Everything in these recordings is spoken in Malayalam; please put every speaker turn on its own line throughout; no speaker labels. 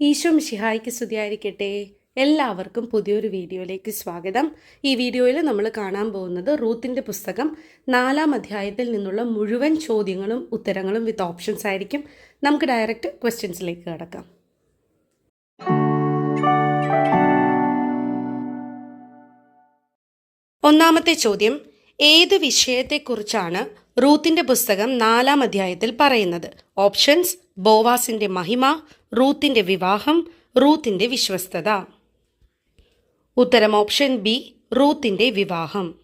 ഈശോ മിഷിഹായിക്ക് സ്തുതിയായിരിക്കട്ടെ. എല്ലാവർക്കും പുതിയൊരു വീഡിയോയിലേക്ക് സ്വാഗതം. ഈ വീഡിയോയിൽ നമ്മൾ കാണാൻ പോകുന്നത് റൂത്തിന്റെ പുസ്തകം നാലാം അധ്യായത്തിൽ നിന്നുള്ള മുഴുവൻ ചോദ്യങ്ങളും ഉത്തരങ്ങളും വിത്ത് ഓപ്ഷൻസ് ആയിരിക്കും. നമുക്ക് ഡയറക്റ്റ് ക്വസ്റ്റ്യൻസിലേക്ക് കടക്കാം. ഒന്നാമത്തെ ചോദ്യം ഏത് വിഷയത്തെക്കുറിച്ചാണ് റൂത്തിന്റെ പുസ്തകം നാലാം അധ്യായത്തിൽ പറയുന്നത്? ഓപ്ഷൻസ് ബോവാസിന്റെ മഹിമ റൂത്തിന്റെ വിവാഹം റൂത്തിന്റെ വിശ്വസ്തത. ഉത്തരം ഓപ്ഷൻ ബി റൂത്തിന്റെ വിവാഹം.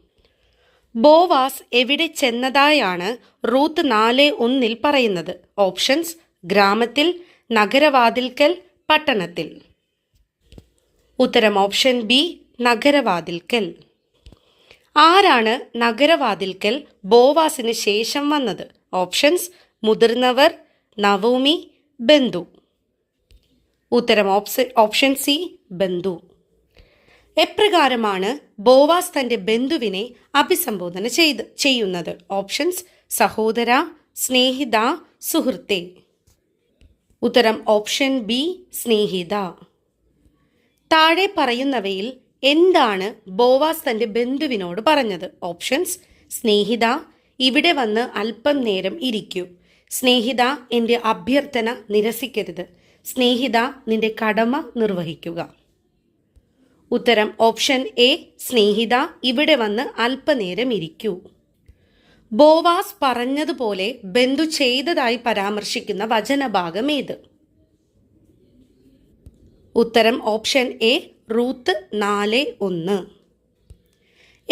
ബോവാസ് എവിടെ ചെന്നതായാണ് റൂത്ത് നാല് ഒന്നിൽ പറയുന്നത്. ഓപ്ഷൻസ് ഗ്രാമത്തിൽ നഗരവാതിൽക്കൽ പട്ടണത്തിൽ. ഉത്തരം ഓപ്ഷൻ ബി നഗരവാതിൽക്കൽ. ആരാണ് നഗരവാതിൽക്കൽ ബോവാസിന് ശേഷം വന്നത്? ഓപ്ഷൻസ് മുതിർന്നവർ നവോമി ബന്ധു. ഉത്തരം ഓപ്ഷൻ ഓപ്ഷൻ സി ബന്ധു. എപ്രകാരമാണ് ബോവാസ് തന്റെ ബന്ധുവിനെ അഭിസംബോധന ചെയ്ത് ചെയ്യുന്നത്? ഓപ്ഷൻസ് സഹോദര സ്നേഹിത സുഹൃത്തെ. ഉത്തരം ഓപ്ഷൻ ബി സ്നേഹിത. താഴെ പറയുന്നവയിൽ എന്താണ് ബോവാസ് തന്റെ ബന്ധുവിനോട് പറഞ്ഞത്? ഓപ്ഷൻസ് സ്നേഹിത ഇവിടെ വന്ന് അല്പം നേരം ഇരിക്കൂ. സ്നേഹിത എന്റെ അഭ്യർത്ഥന നിരസിക്കരുത്. സ്നേഹിത നിന്റെ കടമ നിർവഹിക്കുക. ഉത്തരം ഓപ്ഷൻ എ സ്നേഹിത ഇവിടെ വന്ന് അല്പനേരം ഇരിക്കൂ. ബോവാസ് പറഞ്ഞതുപോലെ ബന്ധു ചെയ്തതായി പരാമർശിക്കുന്ന വചനഭാഗം ഏത്? ഉത്തരം ഓപ്ഷൻ എ റൂത്ത് നാല് ഒന്ന്.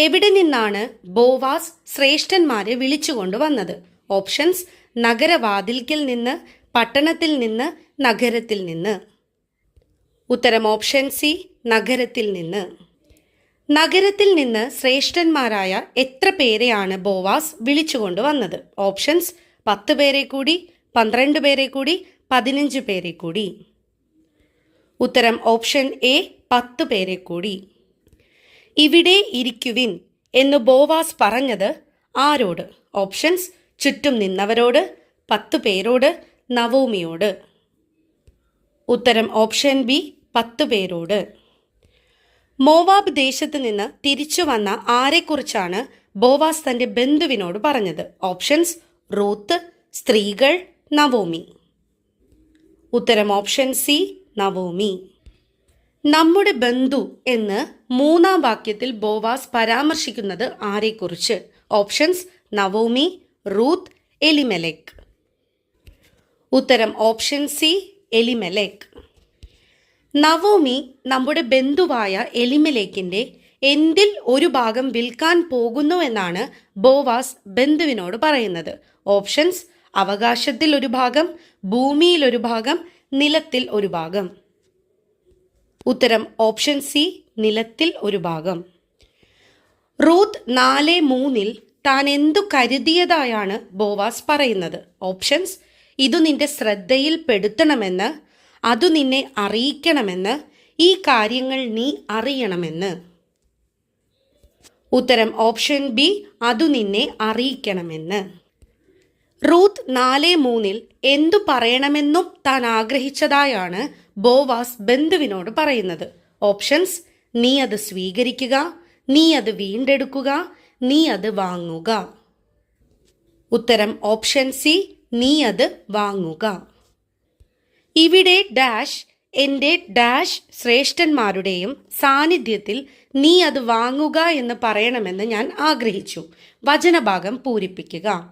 എവിടെ നിന്നാണ് ബോവാസ് ശ്രേഷ്ഠന്മാരെ വിളിച്ചുകൊണ്ട് വന്നത്? ഓപ്ഷൻസ് നഗരവാതിൽക്കിൽ നിന്ന് പട്ടണത്തിൽ നിന്ന് നഗരത്തിൽ നിന്ന്. ഉത്തരം ഓപ്ഷൻ സി നഗരത്തിൽ നിന്ന്. നഗരത്തിൽ നിന്ന് ശ്രേഷ്ഠന്മാരായ എത്ര പേരെയാണ് ബോവാസ് വിളിച്ചുകൊണ്ട് വന്നത്? ഓപ്ഷൻസ് പത്ത് പേരെ കൂടി പന്ത്രണ്ട് പേരെ കൂടി പതിനഞ്ച് പേരെ കൂടി. ഉത്തരം ഓപ്ഷൻ എ പത്ത് പേരെ കൂടി. ഇവിടെ ഇരിക്കുവിൻ എന്ന് ബോവാസ് പറഞ്ഞത് ആരോട്? ഓപ്ഷൻസ് ചുറ്റും നിന്നവരോട് പത്ത് പേരോട് നവോമിയോട്. ഉത്തരം ഓപ്ഷൻ ബി പത്ത് പേരോട്. മോവാബ് ദേശത്ത് നിന്ന് തിരിച്ചു വന്ന ആരെക്കുറിച്ചാണ് ബോവാസ് തന്റെ ബന്ധുവിനോട് പറഞ്ഞത്? ഓപ്ഷൻസ് റൂത്ത് സ്ത്രീകൾ നവോമി. ഉത്തരം ഓപ്ഷൻ സി നവോമി. നമ്മുടെ ബന്ധു എന്ന് മൂന്നാം വാക്യത്തിൽ ബോവാസ് പരാമർശിക്കുന്നത് ആരെക്കുറിച്ച്? Options Naomi Ruth Elimelech. ഉത്തരം ഓപ്ഷൻ സി എലിമെലെക്. നവോമി നമ്മുടെ ബന്ധുവായ എലിമലേക്കിന്റെ എന്തിൽ ഒരു ഭാഗം വിൽക്കാൻ പോകുന്നു എന്നാണ് ബോവാസ് ബന്ധുവിനോട് പറയുന്നത്. ഓപ്ഷൻസ് അവകാശത്തിൽ ഒരു ഭാഗം ഭൂമിയിൽ ഒരു ഭാഗം നിലത്തിൽ ഒരു ഭാഗം. ഉത്തരം ഓപ്ഷൻ സി നിലത്തിൽ ഒരു ഭാഗം. റൂത്ത് നാല് മൂന്നിൽ താൻ എന്തു കരുതിയതായാണ് ബോവാസ് പറയുന്നത്. ഓപ്ഷൻസ് ഇതു നിന്റെ ശ്രദ്ധയിൽ പെടുത്തണമെന്ന് അതു നിന്നെ അറിയിക്കണമെന്ന് ഈ കാര്യങ്ങൾ നീ അറിയണമെന്ന്. ഉത്തരം ഓപ്ഷൻ ബി അതു നിന്നെ അറിയിക്കണമെന്ന്. റൂത്ത് നാല് മൂന്നിൽ എന്തു പറയണമെന്നും താൻ ആഗ്രഹിച്ചതായാണ് ബോവാസ് ബന്ധുവിനോട് പറയുന്നത്. ഓപ്ഷൻസ് നീ അത് സ്വീകരിക്കുക നീ അത് വീണ്ടെടുക്കുക നീ അത് വാങ്ങുക. ഉത്തരം ഓപ്ഷൻ സി നീ അത് വാങ്ങുക. ഇവിടെ ഡാഷ് എന്റെ ഡാഷ് ശ്രേഷ്ഠന്മാരുടെയും സാന്നിധ്യത്തിൽ നീ അത് വാങ്ങുക എന്ന് പറയണമെന്ന് ഞാൻ ആഗ്രഹിച്ചു. വചനഭാഗം പൂരിപ്പിക്കുക.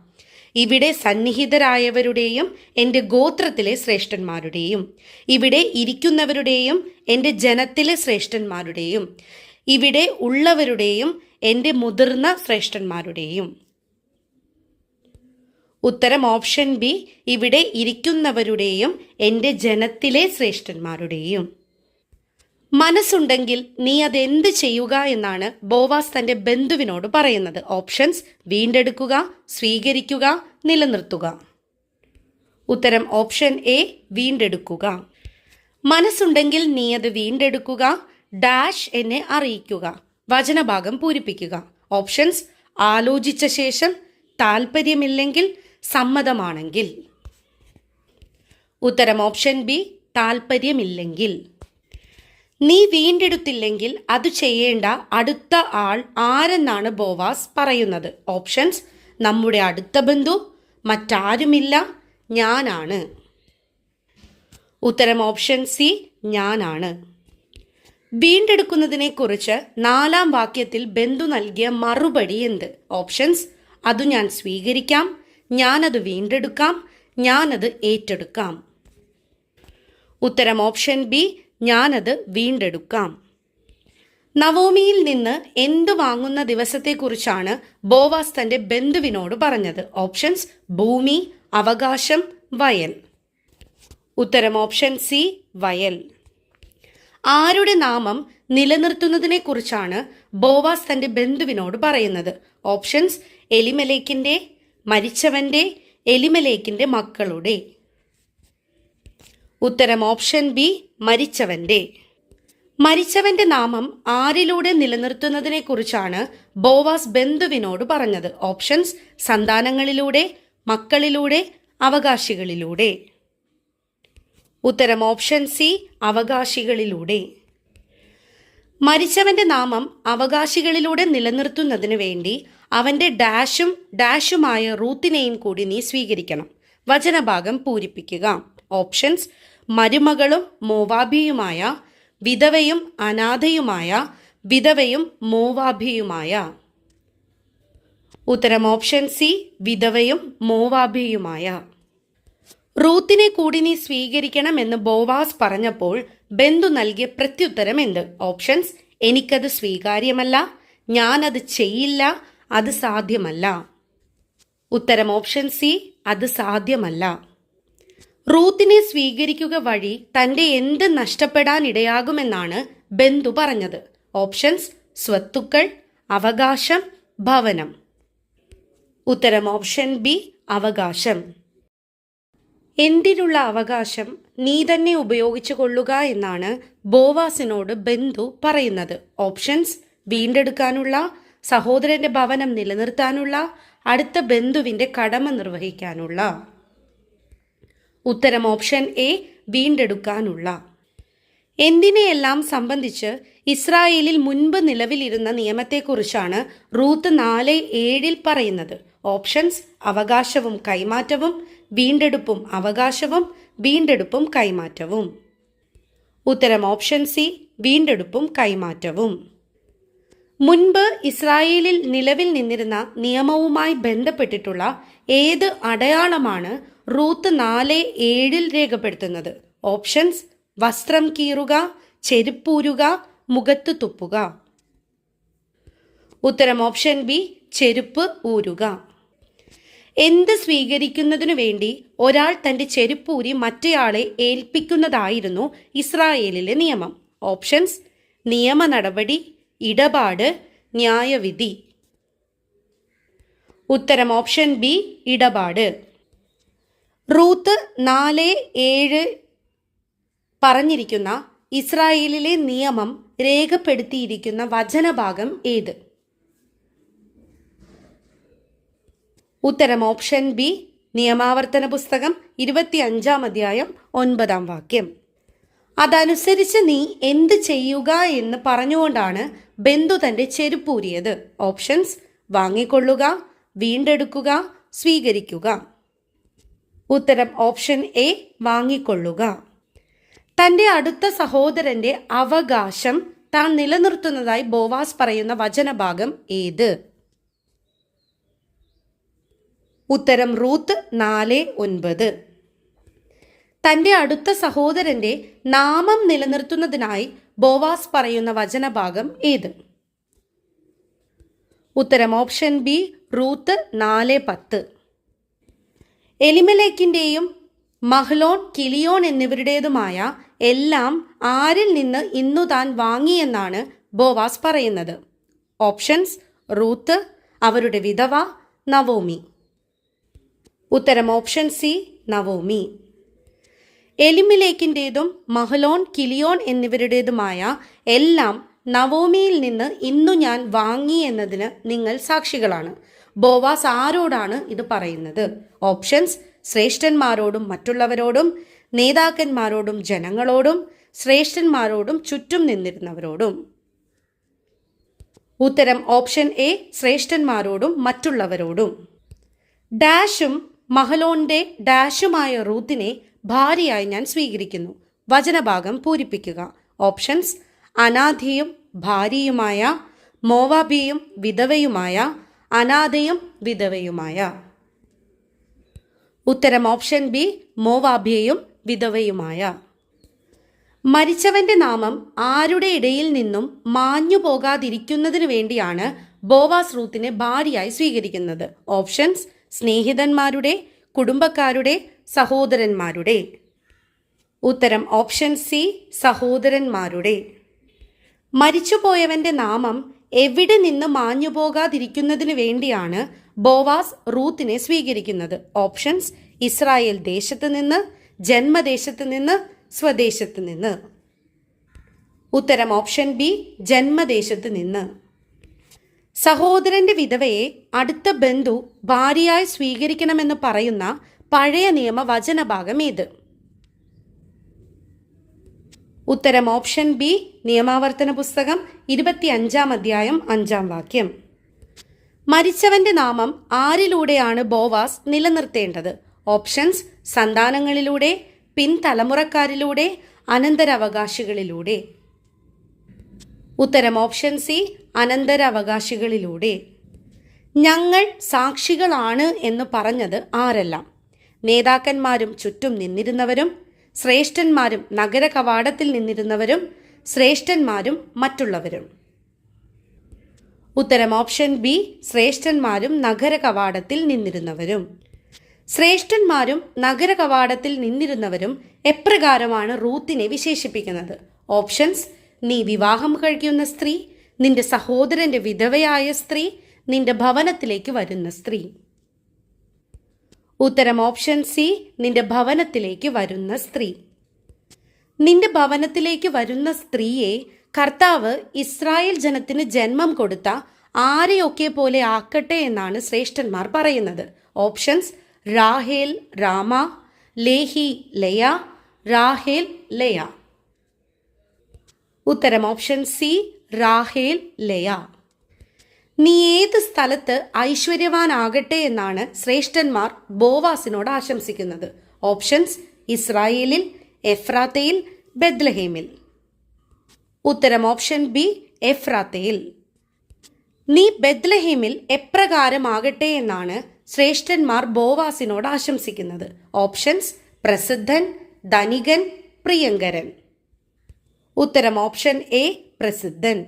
ഇവിടെ സന്നിഹിതരായവരുടെയും എന്റെ ഗോത്രത്തിലെ ശ്രേഷ്ഠന്മാരുടെയും ഇവിടെ ഇരിക്കുന്നവരുടെയും എന്റെ ജനത്തിലെ ശ്രേഷ്ഠന്മാരുടെയും ഇവിടെ ഉള്ളവരുടെയും എന്റെ മുതിർന്ന ശ്രേഷ്ഠന്മാരുടെയും. ഉത്തരം ഓപ്ഷൻ ബി ഇവിടെ ഇരിക്കുന്നവരുടെയും എന്റെ ജനത്തിലെ ശ്രേഷ്ഠന്മാരുടെയും. മനസ്സുണ്ടെങ്കിൽ നീ അതെന്ത് ചെയ്യുക എന്നാണ് ബോവാസ് തന്റെ ബന്ധുവിനോട് പറയുന്നത്. ഓപ്ഷൻസ് വീണ്ടെടുക്കുക സ്വീകരിക്കുക നിലനിർത്തുക. ഉത്തരം ഓപ്ഷൻ എ വീണ്ടെടുക്കുക. മനസ്സുണ്ടെങ്കിൽ നീ അത് വീണ്ടെടുക്കുക ഡാഷ് എന്നെ അറിയിക്കുക. വചനഭാഗം പൂരിപ്പിക്കുക. ഓപ്ഷൻസ് ആലോചിച്ച ശേഷം താല്പര്യമില്ലെങ്കിൽ സമ്മതമാണെങ്കിൽ. ഉത്തരം ഓപ്ഷൻ ബി താൽപ്പര്യമില്ലെങ്കിൽ നീ വീണ്ടെടുത്തില്ലെങ്കിൽ അത് ചെയ്യേണ്ട അടുത്ത ആൾ ആരെന്നാണ് ബോവാസ് പറയുന്നത്. ഓപ്ഷൻസ് നമ്മുടെ അടുത്ത ബന്ധു മറ്റാരുമില്ല ഞാനാണ്. ഉത്തരം ഓപ്ഷൻ സി ഞാനാണ്. വീണ്ടെടുക്കുന്നതിനെക്കുറിച്ച് നാലാം വാക്യത്തിൽ ബന്ധു നൽകിയ മറുപടി എന്ത്? ഓപ്ഷൻസ് അത് ഞാൻ സ്വീകരിക്കാം ഞാനത് വീണ്ടെടുക്കാം ഞാനത് ഏറ്റെടുക്കാം. ഉത്തരം ഓപ്ഷൻ ബി ഞാനത് വീണ്ടെടുക്കാം. നവോമിയിൽ നിന്ന് എന്ത് വാങ്ങുന്ന ദിവസത്തെക്കുറിച്ചാണ് ബോവാസ് തന്റെ ബന്ധുവിനോട് പറഞ്ഞത്? ഓപ്ഷൻസ് ഭൂമി അവകാശം വയൽ. ഉത്തരം ഓപ്ഷൻ സി വയൽ. ആരുടെ നാമം നിലനിർത്തുന്നതിനെക്കുറിച്ചാണ് ബോവാസ് തന്റെ ബന്ധുവിനോട് പറയുന്നത്. ഓപ്ഷൻസ് എലിമലേക്കിന്റെ മരിച്ചവന്റെ എലിമലേക്കിന്റെ മക്കളുടെ. ഉത്തരം ഓപ്ഷൻ ബി മരിച്ചവന്റെ. മരിച്ചവന്റെ നാമം ആരിലൂടെ നിലനിർത്തുന്നതിനെക്കുറിച്ചാണ് ബോവാസ് ബന്ധുവിനോട് പറഞ്ഞത്. ഓപ്ഷൻസ് സന്താനങ്ങളിലൂടെ മക്കളിലൂടെ അവകാശികളിലൂടെ. ഉത്തരം ഓപ്ഷൻ സി അവകാശികളിലൂടെ. മരിച്ചവന്റെ നാമം അവകാശികളിലൂടെ നിലനിർത്തുന്നതിന് വേണ്ടി അവന്റെ ഡാഷും ഡാഷുമായ റൂത്തിനെയും കൂടി നീ സ്വീകരിക്കണം. വചനഭാഗം പൂരിപ്പിക്കുക. ഓപ്ഷൻസ് മരുമകളും മോവാബിയുമായ വിധവയും അനാഥയുമായ വിധവയും മോവാബിയുമായ. ഉത്തരം ഓപ്ഷൻ സി വിധവയും മോവാബിയുമായ. റൂത്തിനെ കൂടി നീ സ്വീകരിക്കണമെന്ന് ബോവാസ് പറഞ്ഞപ്പോൾ ബന്ധു നൽകിയ പ്രത്യുത്തരം എന്ത് ഓപ്ഷൻസ് എനിക്കത് സ്വീകാര്യമല്ല ഞാനത് ചെയ്യില്ല അത് സാധ്യമല്ല. ഉത്തരം ഓപ്ഷൻ സി അത് സാധ്യമല്ല. റൂത്തിനെ സ്വീകരിക്കുക വഴി തന്റെ എന്ത് നഷ്ടപ്പെടാനിടയാകുമെന്നാണ് ബന്ധു പറഞ്ഞത്. ഓപ്ഷൻസ് സ്വത്തുക്കൾ അവകാശം ഭവനം. ഉത്തരം ഓപ്ഷൻ ബി അവകാശം. എന്തിനുള്ള അവകാശം നീ തന്നെ ഉപയോഗിച്ചു കൊള്ളുക എന്നാണ് ബോവാസിനോട് ബന്ധു പറയുന്നത്. ഓപ്ഷൻസ് വീണ്ടെടുക്കാനുള്ള സഹോദരന്റെ ഭവനം നിലനിർത്താനുള്ള അടുത്ത ബന്ധുവിന്റെ കടമ നിർവഹിക്കാനുള്ള. ഉത്തരം ഓപ്ഷൻ എ വീണ്ടെടുക്കാനുള്ള. എന്തിനെയെല്ലാം സംബന്ധിച്ച് ഇസ്രായേലിൽ മുൻപ് നിലവിലിരുന്ന നിയമത്തെക്കുറിച്ചാണ് റൂത്ത് നാല് ഏഴിൽ പറയുന്നത്. ഓപ്ഷൻസ് അവകാശവും കൈമാറ്റവും വീണ്ടെടുപ്പും അവകാശവും വീണ്ടെടുപ്പും കൈമാറ്റവും. ഉത്തരം ഓപ്ഷൻ സി വീണ്ടെടുപ്പും കൈമാറ്റവും. മുൻപ് ഇസ്രായേലിൽ നിലവിൽ നിന്നിരുന്ന നിയമവുമായി ബന്ധപ്പെട്ടിട്ടുള്ള ഏത് അടയാളമാണ് റൂത്ത് നാല് ഏഴിൽ രേഖപ്പെടുത്തുന്നത്? ഓപ്ഷൻസ് വസ്ത്രം കീറുക ചെരുപ്പൂരുക മുഖത്ത് തുപ്പുക. ഉത്തരം ഓപ്ഷൻ ബി ചെരുപ്പ് ഊരുക. എന്ത് സ്വീകരിക്കുന്നതിനു വേണ്ടി ഒരാൾ തന്റെ ചെരുപ്പൂരി മറ്റേയാളെ ഏൽപ്പിക്കുന്നതായിരുന്നു ഇസ്രായേലിലെ നിയമം. ഓപ്ഷൻസ് നിയമ നടപടി ഇടപാട് ന്യായവിധി. ഉത്തരം ഓപ്ഷൻ ബി ഇടപാട്. റൂത്ത് നാല് ഏഴ് പറഞ്ഞിരിക്കുന്ന ഇസ്രായേലിലെ നിയമം രേഖപ്പെടുത്തിയിരിക്കുന്ന വചനഭാഗം ഏത്? ഉത്തരം ഓപ്ഷൻ ബി നിയമാവർത്തന പുസ്തകം ഇരുപത്തി അഞ്ചാം അധ്യായം ഒൻപതാം വാക്യം. അതനുസരിച്ച് നീ എന്ത് ചെയ്യുക എന്ന് പറഞ്ഞുകൊണ്ടാണ് ബന്ധു തന്റെ ചെരുപ്പൂരിയത്. ഓപ്ഷൻസ് വാങ്ങിക്കൊള്ളുക വീണ്ടെടുക്കുക സ്വീകരിക്കുക. ഉത്തരം ഓപ്ഷൻ എ വാങ്ങിക്കൊള്ളുക. തന്റെ അടുത്ത സഹോദരന്റെ അവകാശം താൻ നിലനിർത്തുന്നതായി ബോവാസ് പറയുന്ന വചനഭാഗം ഏത്? ഉത്തരം റൂത്ത് നാല് ഒൻപത്. തന്റെ അടുത്ത സഹോദരന്റെ നാമം നിലനിർത്തുന്നതിനായി ബോവാസ് പറയുന്ന വചനഭാഗം ഏത്? ഉത്തരം ഓപ്ഷൻ ബി റൂത്ത് നാല് പത്ത്. എലിമലേക്കിന്റെയും മഹ്ലോൺ കിലിയോൺ എന്നിവരുടേതുമായ എല്ലാം ആരിൽ നിന്ന് ഇന്നു താൻ വാങ്ങിയെന്നാണ് ബോവാസ് പറയുന്നത്. ഓപ്ഷൻസ് റൂത്ത് അവരുടെ വിധവ നവോമി. ഉത്തരം ഓപ്ഷൻ സി നവോമി. എലിമിലേക്കിന്റെതും മഹലോൺ കിലിയോൺ എന്നിവരുടേതുമായ എല്ലാം നവോമിയിൽ നിന്ന് ഇന്നു ഞാൻ വാങ്ങി എന്നതിന് നിങ്ങൾ സാക്ഷികളാണ്. ബോവാസ് ആരോടാണ് ഇത് പറയുന്നത്? ഓപ്ഷൻസ് ശ്രേഷ്ഠന്മാരോടും മറ്റുള്ളവരോടും നേതാക്കന്മാരോടും ജനങ്ങളോടും ശ്രേഷ്ഠന്മാരോടും ചുറ്റും നിന്നിരുന്നവരോടും. ഉത്തരം ഓപ്ഷൻ എ ശ്രേഷ്ഠന്മാരോടും മറ്റുള്ളവരോടും. ഡാഷും മഹലോന്റെ ഡാഷുമായ റൂത്തിനെ ഭാര്യയായി ഞാൻ സ്വീകരിക്കുന്നു. വചനഭാഗം പൂരിപ്പിക്കുക. ഓപ്ഷൻസ് അനാഥിയും ഭാര്യയുമായ മോവാബിയും വിധവയുമായ അനാഥയും വിധവയുമായ. ഉത്തരം ഓപ്ഷൻ ബി മോവാബിയയും വിധവയുമായ. മരിച്ചവന്റെ നാമം ആരുടെ ഇടയിൽ നിന്നും മാഞ്ഞു പോകാതിരിക്കുന്നതിനു വേണ്ടിയാണ് ബോവാസ് റൂത്തിനെ ഭാര്യയായി സ്വീകരിക്കുന്നത്. ഓപ്ഷൻസ് സ്നേഹിതന്മാരുടെ കുടുംബക്കാരുടെ സഹോദരന്മാരുടെ. ഉത്തരം ഓപ്ഷൻ സി സഹോദരന്മാരുടെ. മരിച്ചുപോയവന്റെ നാമം എവിടെ നിന്ന് മാഞ്ഞു പോകാതിരിക്കുന്നതിന് വേണ്ടിയാണ് ബോവാസ് റൂത്തിനെ സ്വീകരിക്കുന്നത്. ഓപ്ഷൻസ് ഇസ്രായേൽ ദേശത്ത് നിന്ന് ജന്മദേശത്ത് നിന്ന് സ്വദേശത്ത് നിന്ന്. ഉത്തരം ഓപ്ഷൻ ബി ജന്മദേശത്ത് നിന്ന്. സഹോദരന്റെ വിധവയെ അടുത്ത ബന്ധു ഭാര്യയായി സ്വീകരിക്കണമെന്ന് പറയുന്ന പഴയ നിയമ വചനഭാഗം ഏത്? ഉത്തരം ഓപ്ഷൻ ബി നിയമാവർത്തന പുസ്തകം ഇരുപത്തി അഞ്ചാം അധ്യായം അഞ്ചാം വാക്യം. മരിച്ചവന്റെ നാമം ആരിലൂടെയാണ് ബോവാസ് നിലനിർത്തേണ്ടത്? ഓപ്ഷൻസ് സന്താനങ്ങളിലൂടെ പിൻതലമുറക്കാരിലൂടെ അനന്തരാവകാശികളിലൂടെ. ഉത്തരം ഓപ്ഷൻ സി അനന്തരാവകാശികളിലൂടെ. ഞങ്ങൾ സാക്ഷികളാണ് എന്ന് പറഞ്ഞത് ആരെല്ലാം? നേതാക്കന്മാരും ചുറ്റും നിന്നിരുന്നവരും ശ്രേഷ്ഠന്മാരും നഗര കവാടത്തിൽ നിന്നിരുന്നവരും ശ്രേഷ്ഠന്മാരും മറ്റുള്ളവരും. ഉത്തരം ഓപ്ഷൻ ബി ശ്രേഷ്ഠന്മാരും നഗര കവാടത്തിൽ നിന്നിരുന്നവരും. ശ്രേഷ്ഠന്മാരും നഗര കവാടത്തിൽ നിന്നിരുന്നവരും എപ്രകാരമാണ് റൂത്തിനെ വിശേഷിപ്പിക്കുന്നത്? ഓപ്ഷൻസ് നീ വിവാഹം കഴിക്കുന്ന സ്ത്രീ നിന്റെ സഹോദരന്റെ വിധവയായ സ്ത്രീ നിന്റെ ഭവനത്തിലേക്ക് വരുന്ന സ്ത്രീ. ഉത്തരം ഓപ്ഷൻ സി നിന്റെ ഭവനത്തിലേക്ക് വരുന്ന സ്ത്രീ. നിന്റെ ഭവനത്തിലേക്ക് വരുന്ന സ്ത്രീയെ കർത്താവ് ഇസ്രായേൽ ജനത്തിന് ജന്മം കൊടുത്ത ആരെയൊക്കെ പോലെ ആക്കട്ടെ എന്നാണ് ശ്രേഷ്ഠന്മാർ പറയുന്നത്. ഓപ്ഷൻസ് രാഹേൽ രാമ ലേഹി ലയ രാഹേൽ ലയ. ഉത്തരം ഓപ്ഷൻ സി റാഹേൽ ലയ. നീ ഏത് സ്ഥലത്ത് ഐശ്വര്യവാനാകട്ടെ എന്നാണ് ശ്രേഷ്ഠന്മാർ ബോവാസിനോട് ആശംസിക്കുന്നത്? ഓപ്ഷൻസ് ഇസ്രായേലിൽ എഫ്രാത്തയിൽ ബെദ്ലഹേമിൽ ഉത്തരം ഓപ്ഷൻ ബി എഫ്രാത്തയിൽ. നീ ബെദ്ലഹേമിൽ എപ്രകാരമാകട്ടെ എന്നാണ് ശ്രേഷ്ഠന്മാർ ബോവാസിനോട് ആശംസിക്കുന്നത്? ഓപ്ഷൻസ് പ്രസിദ്ധൻ ധനികൻ പ്രിയങ്കരൻ. ഉത്തരം ഓപ്ഷൻ എ പ്രസിദ്ധൻ.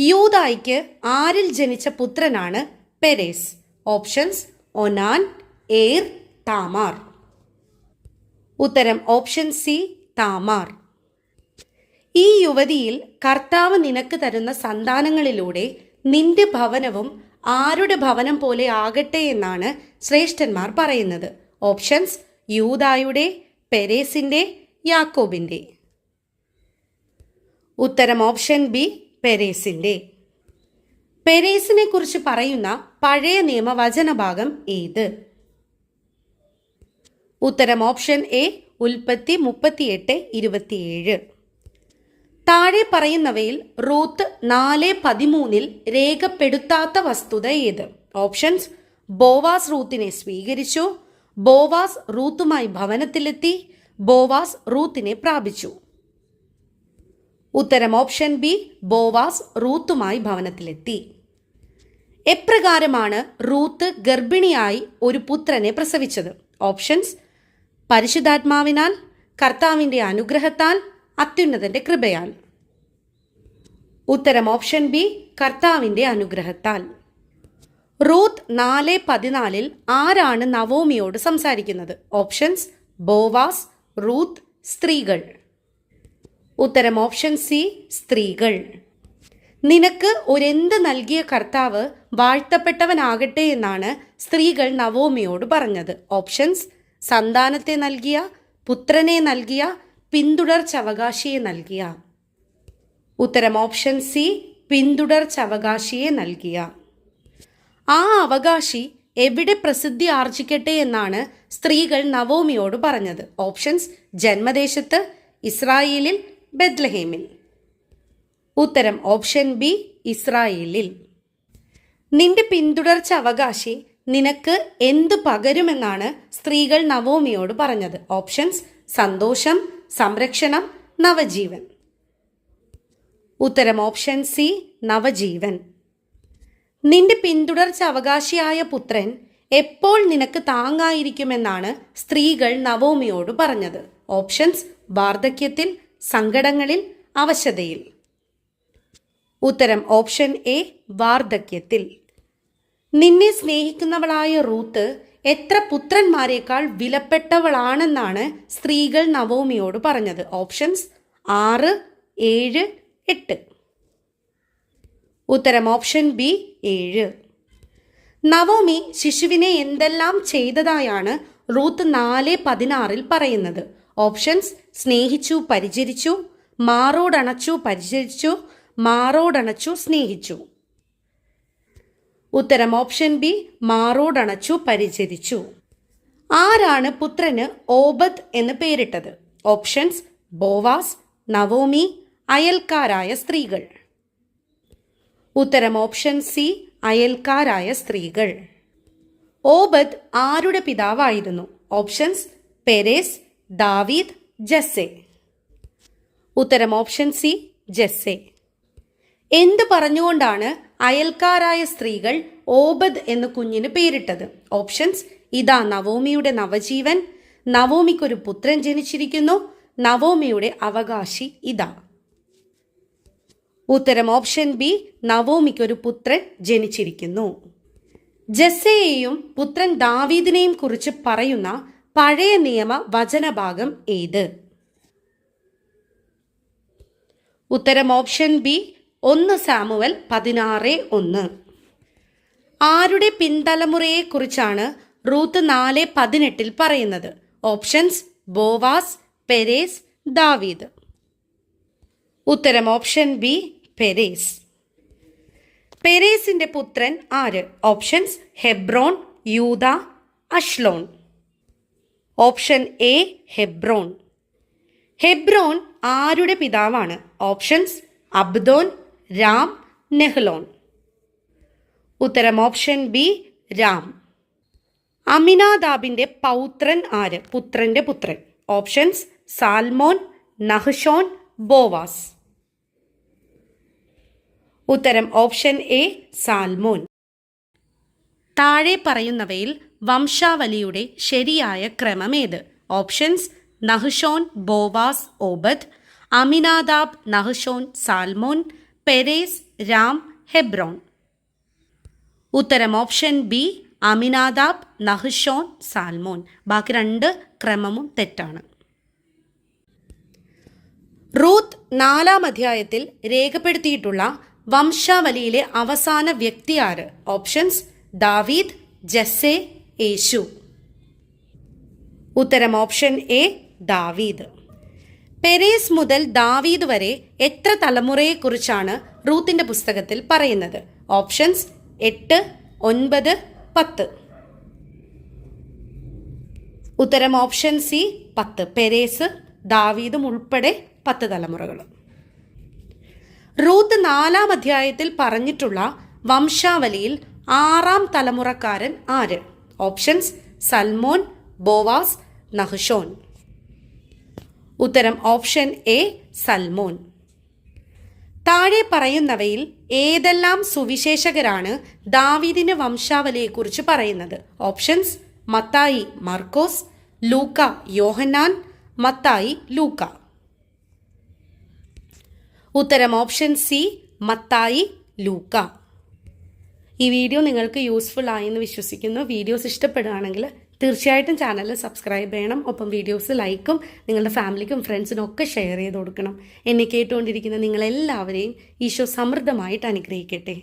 യൂതായിക്ക് ആരിൽ ജനിച്ച പുത്രനാണ് Perez. Options Onan Er Tamar. ഉത്തരം ഓപ്ഷൻ സി താമാർ. ഈ യുവതിയിൽ കർത്താവ് നിനക്ക് തരുന്ന സന്താനങ്ങളിലൂടെ നിന്റെ ഭവനവും ആരുടെ ഭവനം പോലെ ആകട്ടെ എന്നാണ് ശ്രേഷ്ഠന്മാർ പറയുന്നത്. ഓപ്ഷൻസ് യൂതായുടെ പെരേസിന്റെ യാക്കോബിന്റെ. ഉത്തരം ഓപ്ഷൻ ബി പെരേസിന്റെ. പെരേസിനെ കുറിച്ച് പറയുന്ന പഴയ നിയമവചന ഭാഗം ഏത്? ഉത്തരം ഓപ്ഷൻ എ ഉൽപ്പത്തി മുപ്പത്തിയെട്ട് ഇരുപത്തിയേഴ്. താഴെ പറയുന്നവയിൽ റൂത്ത് നാല് പതിമൂന്നിൽ രേഖപ്പെടുത്താത്ത വസ്തുത ഏത്? ഓപ്ഷൻസ് ബോവാസ് റൂത്തിനെ സ്വീകരിച്ചു ബോവാസ് റൂത്തുമായി ഭവനത്തിലെത്തി ബോവാസ് റൂത്തിനെ പ്രാപിച്ചു. ഉത്തരം ഓപ്ഷൻ ബി ബോവാസ് റൂത്തുമായി ഭവനത്തിലെത്തി. എപ്രകാരമാണ് റൂത്ത് ഗർഭിണിയായി ഒരു പുത്രനെ പ്രസവിച്ചത്? ഓപ്ഷൻസ് പരിശുദ്ധാത്മാവിനാൽ കർത്താവിന്റെ അനുഗ്രഹത്താൽ അത്യുന്നതന്റെ കൃപയാൽ. ഉത്തരം ഓപ്ഷൻ ബി കർത്താവിന്റെ അനുഗ്രഹത്താൽ. റൂത്ത് നാല് പതിനാലിൽ ആരാണ് നവോമിയോട് സംസാരിക്കുന്നത്? ഓപ്ഷൻസ് ബോവാസ് റൂത്ത് സ്ത്രീകൾ. ഉത്തരം ഓപ്ഷൻ സി സ്ത്രീകൾ. നിനക്ക് ഒരെന്ത് നൽകിയ കർത്താവ് വാഴ്ത്തപ്പെട്ടവനാകട്ടെ എന്നാണ് സ്ത്രീകൾ നവോമിയോട് പറഞ്ഞത്. ഓപ്ഷൻസ് സന്താനത്തെ നൽകിയ പുത്രനെ നൽകിയ പിന്തുടർച്ചവകാശിയെ നൽകിയ. ഉത്തരം ഓപ്ഷൻ സി പിന്തുടർച്ചവകാശിയെ നൽകിയ. ആ അവകാശി എവിടെ പ്രസിദ്ധി ആർജിക്കട്ടെ എന്നാണ് സ്ത്രീകൾ നവോമിയോട് പറഞ്ഞത്. ഓപ്ഷൻസ് ജന്മദേശത്ത് ഇസ്രായേലിൽ ബെത്ലഹേമിൽ ഉത്തരം ഓപ്ഷൻ ബി ഇസ്രായേലിൽ. നിന്റെ പിന്തുടർച്ച അവകാശി നിനക്ക് എന്തു പകരുമെന്നാണ് സ്ത്രീകൾ നവോമിയോട് പറഞ്ഞത്. ഓപ്ഷൻസ് സന്തോഷം സംരക്ഷണം നവജീവൻ. ഉത്തരം ഓപ്ഷൻ സി നവജീവൻ. നിന്റെ പിന്തുടർച്ച അവകാശിയായ പുത്രൻ എപ്പോൾ നിനക്ക് താങ്ങായിരിക്കുമെന്നാണ് സ്ത്രീകൾ നവോമിയോട് പറഞ്ഞത്. ഓപ്ഷൻസ് വാർദ്ധക്യത്തിൽ സങ്കടങ്ങളിൽ അവശതയിൽ. ഉത്തരം ഓപ്ഷൻ എ വാർദ്ധക്യത്തിൽ. നിന്നെ സ്നേഹിക്കുന്നവളായ റൂത്ത് എത്ര പുത്രന്മാരെക്കാൾ വിലപ്പെട്ടവളാണെന്നാണ് സ്ത്രീകൾ നവോമിയോട് പറഞ്ഞത്. ഓപ്ഷൻസ് ആറ് ഏഴ് എട്ട്. ഉത്തരം ഓപ്ഷൻ ബി ഏഴ്. നവോമി ശിശുവിനെ എന്തെല്ലാം ചെയ്തതായാണ് റൂത്ത് നാല് പതിനാറിൽ പറയുന്നത്. ഓപ്ഷൻസ് സ്നേഹിച്ചു പരിചരിച്ചു മാറോടണച്ചു പരിചരിച്ചു മാറോടണച്ചു സ്നേഹിച്ചു. ഉത്തരം ഓപ്ഷൻ ബി മാറോടണച്ചു പരിചരിച്ചു. ആരാണ് പുത്രന് ഓബദ് എന്ന് പേരിട്ടത്? ഓപ്ഷൻസ് ബോവാസ് നവോമി അയൽക്കാരായ സ്ത്രീകൾ. ഉത്തരം ഓപ്ഷൻ സി അയൽക്കാരായ സ്ത്രീകൾ. ഓബദ് ആരുടെ പിതാവായിരുന്നു? ഓപ്ഷൻസ് പെരേസ് ദാവീദ് ജസ്സെ. ഉത്തരം ഓപ്ഷൻ സി ജസ്സെ. എന്ത് പറഞ്ഞുകൊണ്ടാണ് അയൽക്കാരായ സ്ത്രീകൾ ഓബദ് എന്ന് കുഞ്ഞിന് പേരിട്ടത്? ഓപ്ഷൻസ് ഇതാ നവോമിയുടെ നവജീവൻ. നവോമിക്കൊരു പുത്രൻ ജനിച്ചിരിക്കുന്നു. നവോമിയുടെ അവകാശി ഇതാ. ഉത്തരം ഓപ്ഷൻ ബി നവോമിക്കൊരു പുത്രൻ ജനിച്ചിരിക്കുന്നു. ജസ്സയെയും പുത്രൻ ദാവീദിനെയും കുറിച്ച് പറയുന്ന പഴയ നിയമ വചനഭാഗം ഏത്? ഉത്തരം ഓപ്ഷൻ ബി ഒന്ന് സാമുവൽ പതിനാറ് ഒന്ന്. ആരുടെ പിന്തലമുറയെക്കുറിച്ചാണ് റൂത്ത് നാല് പതിനെട്ടിൽ പറയുന്നത്? ഓപ്ഷൻസ് ബോവാസ് പെരേസ് ദാവീദ്. ഉത്തരം ഓപ്ഷൻ ബി പെരേസ്. പെരേസിന്റെ പുത്രൻ ആര്? Options Hebron Judah Ashlon. Option A Hebron Hebron ആരുടെ പിതാവാണ്? ഓപ്ഷൻസ് അബ്ദോൻ രാം നെഹ്ലോൺ ഉത്തരം ഓപ്ഷൻ ബി രാം. അമിനാദാബിന്റെ പൗത്രൻ ആര്? പുത്രന്റെ പുത്രൻ. Options Salmon Nahshon Boaz. ഉത്തരം ഓപ്ഷൻ എ സാൽമോൻ. താഴെ പറയുന്നവയിൽ വംശാവലിയുടെ ശരിയായ ക്രമമേത്? Options Nahshon Boaz Obed Amminadab Nahshon Salmon Perez Ram Hebron. ഉത്തരം option B Amminadab Nahshon Salmon. ബാക്കി രണ്ട് ക്രമവും തെറ്റാണ്. റൂത്ത് നാലാം അധ്യായത്തിൽ രേഖപ്പെടുത്തിയിട്ടുള്ള വംശാവലിയിലെ അവസാന വ്യക്തി ആര്? ഓപ്ഷൻസ് ദാവീദ് ജസ്സെ യേശു. ഉത്തരം ഓപ്ഷൻ എ ദാവീദ്. പെരേസ് മുതൽ ദാവീദ് വരെ എത്ര തലമുറയെക്കുറിച്ചാണ് റൂത്തിന്റെ പുസ്തകത്തിൽ പറയുന്നത്? ഓപ്ഷൻസ് എട്ട് ഒൻപത് പത്ത്. ഉത്തരം ഓപ്ഷൻ സി പത്ത്. പെരേസ് ദാവീദും ഉൾപ്പെടെ പത്ത് തലമുറകൾ. റൂത്ത് നാലാം അധ്യായത്തിൽ പറഞ്ഞിട്ടുള്ള വംശാവലിയിൽ ആറാം തലമുറക്കാരൻ ആര്? Options Salmon Boaz Nahshon. ഉത്തരം ഓപ്ഷൻ എ സൽമോൻ. താഴെ പറയുന്നവയിൽ ഏതെല്ലാം സുവിശേഷകരാണ് ദാവിദിന് വംശാവലിയെക്കുറിച്ച് പറയുന്നത്? ഓപ്ഷൻസ് മത്തായി മർക്കോസ് ലൂക്ക യോഹന്നാൻ മത്തായി ലൂക്ക. ഉത്തരം ഓപ്ഷൻ സി മത്തായി ലൂക്ക. ഈ വീഡിയോ നിങ്ങൾക്ക് യൂസ്ഫുൾ ആയെന്ന് വിശ്വസിക്കുന്നു. വീഡിയോസ് ഇഷ്ടപ്പെടുകയാണെങ്കിൽ തീർച്ചയായിട്ടും ചാനൽ സബ്സ്ക്രൈബ് ചെയ്യണം. ഒപ്പം വീഡിയോസ് ലൈക്കും നിങ്ങളുടെ ഫാമിലിക്കും ഫ്രണ്ട്സിനും ഒക്കെ ഷെയർ ചെയ്ത് കൊടുക്കണം. എന്നെ കേട്ടുകൊണ്ടിരിക്കുന്ന നിങ്ങളെല്ലാവരെയും ഈശോ സമൃദ്ധമായിട്ട് അനുഗ്രഹിക്കട്ടെ.